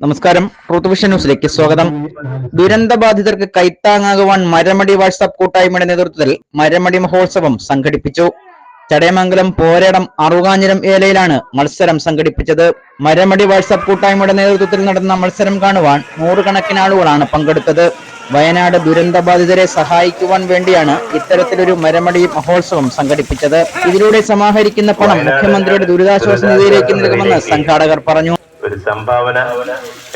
നമസ്കാരം. Truth vision ന്യൂസിലേക്ക് സ്വാഗതം. ദുരന്ത ബാധിതർക്ക് കൈത്താങ്ങാകുവാൻ മരമടി വാട്സാപ്പ് കൂട്ടായ്മയുടെ നേതൃത്വത്തിൽ മരമടി മഹോത്സവം സംഘടിപ്പിച്ചു. ചടയമംഗലം പോരടം അറുകാഞ്ഞിരം ഏലയിലാണ് മത്സരം സംഘടിപ്പിച്ചത്. മരമടി വാട്സാപ്പ് കൂട്ടായ്മയുടെ നേതൃത്വത്തിൽ നടന്ന മത്സരം കാണുവാൻ നൂറുകണക്കിന് ആളുകളാണ് പങ്കെടുത്തത്. വയനാട് ദുരന്ത ബാധിതരെ സഹായിക്കുവാൻ വേണ്ടിയാണ് ഇത്തരത്തിലൊരു മരമടി മഹോത്സവം സംഘടിപ്പിച്ചത്. ഇതിലൂടെ സമാഹരിക്കുന്ന പണം മുഖ്യമന്ത്രിയുടെ ദുരിതാശ്വാസ നിധിയിലേക്ക് നൽകുമെന്ന് സംഘാടകർ പറഞ്ഞു. സംഭാവന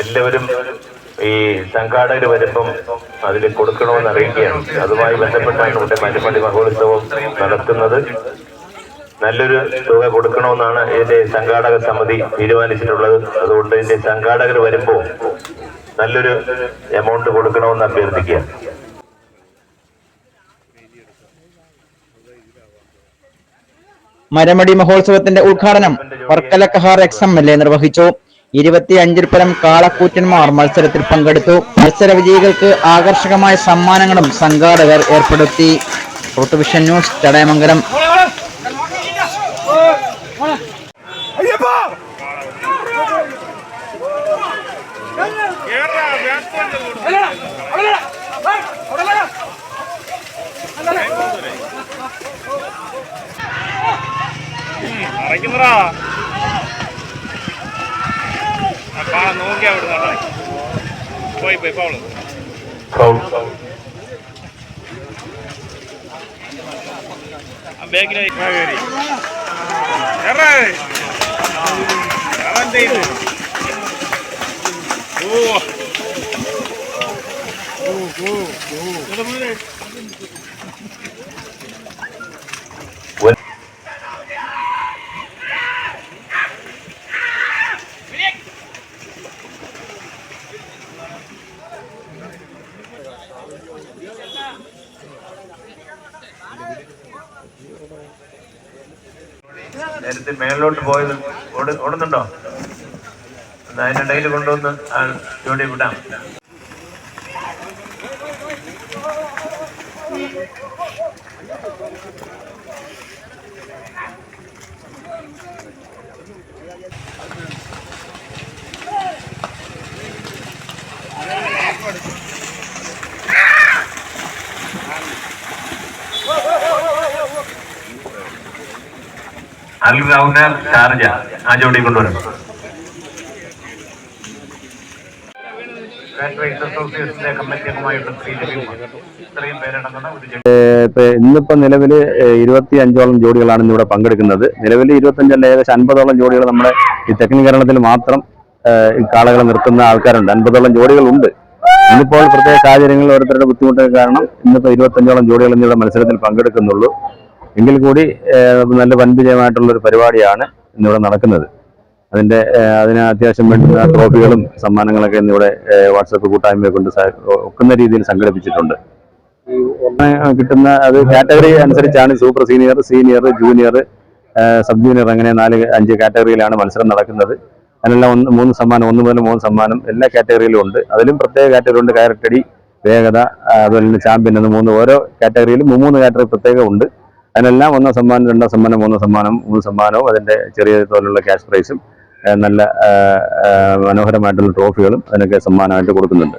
എല്ലാവരും ഈ സംഘാടകർ വരുമ്പം അതിൽ കൊടുക്കണമെന്ന് അറിയിക്കുകയാണ്. അതുമായി ബന്ധപ്പെട്ടാണ് ഇവിടെ മരുമണി മഹോത്സവം നടത്തുന്നത്. നല്ലൊരു തുക കൊടുക്കണമെന്നാണ് ഇതിന്റെ സംഘാടക സമിതി തീരുമാനിച്ചിട്ടുള്ളത്. അതുകൊണ്ട് ഇതിന്റെ സംഘാടകർ വരുമ്പോൾ നല്ലൊരു എമൗണ്ട് കൊടുക്കണമെന്ന് അഭ്യർത്ഥിക്കുക. മരമടി മഹോത്സവത്തിന്റെ ഉദ്ഘാടനം Varkala Kahar ex M L A നിർവഹിച്ചു. ഇരുപത്തിയഞ്ചിൽ പരം കാളക്കൂറ്റന്മാർ മത്സരത്തിൽ പങ്കെടുത്തു. മത്സര വിജയികൾക്ക് ആകർഷകമായ സമ്മാനങ്ങളും സംഘാടകർ ഏർപ്പെടുത്തി. ഋതുവിഷൻ ന്യൂസ് ചടയമംഗലം. അടയ്ക്കുന്നടാ നോക്കി അവിടെ പോയി പോയി പൗൾ ആ ബാഗിലായി കയറി അവൻ ഇത് ഓ. ഓ ഓ ഓ. നേരത്തെ മേളിലോട്ട് പോയത് ഓട്- ഓടുന്നുണ്ടോ? അതിനിടയിൽ കൊണ്ടുവന്ന് ജോഡി വിടാം. അൽ ഷാർജ ആ ജോഡി കൊണ്ടുവരണം ഇന്നിപ്പോ നിലവിൽ ഇരുപത്തി അഞ്ചോളം ജോഡികളാണ് ഇവിടെ പങ്കെടുക്കുന്നത്. നിലവിൽ ഇരുപത്തഞ്ചല്ല ഏകദേശം അൻപതോളം ജോഡികൾ നമ്മുടെ ഈ തെക്കനീകരണത്തിൽ മാത്രം കാളകൾ കാളകളെ നിർത്തുന്ന ആൾക്കാരുണ്ട്. അൻപതോളം ജോഡികളുണ്ട്. ഇന്നിപ്പോൾ പ്രത്യേക സാഹചര്യങ്ങളിൽ ഓരോരുത്തരുടെ ബുദ്ധിമുട്ട് കാരണം ഇന്നിപ്പോ ഇരുപത്തഞ്ചോളം ജോഡികൾ ഇന്നിവിടെ മത്സരത്തിൽ പങ്കെടുക്കുന്നുള്ളൂ. എങ്കിൽ കൂടി നല്ല വൻവിജയമായിട്ടുള്ള ഒരു പരിപാടിയാണ് ഇന്നിവിടെ നടക്കുന്നത്. അതിന്റെ ഏഹ്, അതിന് അത്യാവശ്യം വേണ്ടുന്ന ട്രോഫികളും സമ്മാനങ്ങളൊക്കെ ഇന്നിവിടെ വാട്സപ്പ് കൂട്ടായ്മയെ കൊണ്ട് ഒക്കുന്ന രീതിയിൽ സംഘടിപ്പിച്ചിട്ടുണ്ട്. കിട്ടുന്ന അത് കാറ്റഗറി അനുസരിച്ചാണ് super senior senior junior sub junior അങ്ങനെ നാല് അഞ്ച് കാറ്റഗറിയിലാണ് മത്സരം നടക്കുന്നത്. അതിനെല്ലാം ഒന്ന് മൂന്ന് സമ്മാനം ഒന്ന് മുതൽ മൂന്ന് സമ്മാനം എല്ലാ കാറ്റഗറിയിലും ഉണ്ട്. അതിലും പ്രത്യേക കാറ്റഗറി ഉണ്ട്. കയറട്ടടി വേഗത അതുപോലെ തന്നെ ചാമ്പ്യൻ എന്ന് മൂന്ന് ഓരോ കാറ്റഗറിയിലും മൂന്ന് കാറ്റഗറി പ്രത്യേകം ഉണ്ട്. അതിനെല്ലാം ഒന്നാം സമ്മാനം രണ്ടാം സമ്മാനം മൂന്നാം സമ്മാനം മൂന്ന് സമ്മാനവും അതിന്റെ ചെറിയ തോതിലുള്ള ക്യാഷ് പ്രൈസും നല്ല മനോഹരമായിട്ടുള്ള ട്രോഫികളും അതിനൊക്കെ സമ്മാനമായിട്ട് കൊടുക്കുന്നുണ്ട്.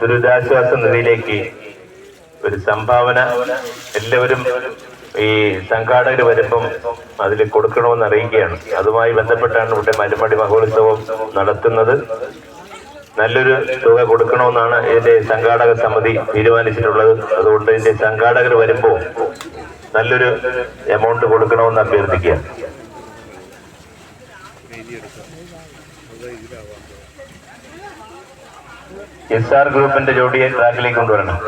ദുരിതാശ്വാസ നിധിയിലേക്ക് ഒരു സംഭാവന എല്ലാവരും ഈ സംഘാടകർ വരുമ്പം അതിൽ കൊടുക്കണമെന്ന് അറിയിക്കുകയാണ് അതുമായി ബന്ധപ്പെട്ടാണ് ഇവിടെ മരുമടി മഹോത്സവം നടത്തുന്നത്. നല്ലൊരു തുക കൊടുക്കണമെന്നാണ് ഇതിന്റെ സംഘാടക സമിതി തീരുമാനിച്ചിട്ടുള്ളത്. അതുകൊണ്ട് ഇതിന്റെ സംഘാടകർ വരുമ്പോൾ നല്ലൊരു എമൗണ്ട് കൊടുക്കണമെന്ന് അഭ്യർത്ഥിക്കുക എസ് ആർ ഗ്രൂപ്പിന്റെ ജോഡിയെ ട്രാക്കിലേക്ക് കൊണ്ടുവരണം.